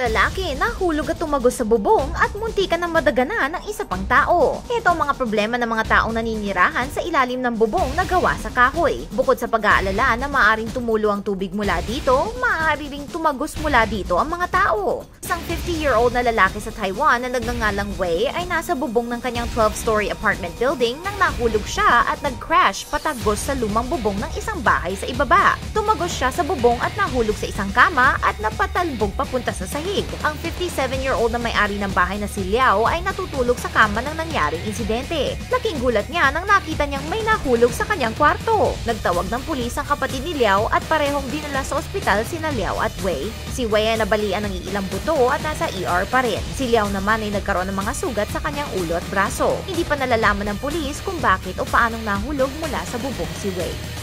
Lalaki nahulog at tumagos sa bubong at muntikan na madagana ng isa pang tao. Ito ang mga problema ng mga taong naninirahan sa ilalim ng bubong na gawa sa kahoy. Bukod sa pag-aalala na maaring tumulo ang tubig mula dito, maaari ring tumagos mula dito ang mga tao. Isang 50-year-old na lalaki sa Taiwan na nagngangalang Wei ay nasa bubong ng kanyang 12-story apartment building nang nahulog siya at nag-crash patagos sa lumang bubong ng isang bahay sa ibaba. Tumagos siya sa bubong at nahulog sa isang kama at napatalbog papunta sa sahig. Ang 57-year-old na may-ari ng bahay na si Liao ay natutulog sa kama ng nangyaring insidente. Laking gulat niya nang nakita niyang may nahulog sa kanyang kwarto. Nagtawag ng pulis ang kapatid ni Liao at parehong dinala sa ospital sina Liao at Wei. Si Wei ay nabalian ng ilang buto at nasa ER pa rin. Si Liao naman ay nagkaroon ng mga sugat sa kanyang ulo at braso. Hindi pa nalalaman ng pulis kung bakit o paanong nahulog mula sa bubong si Wei.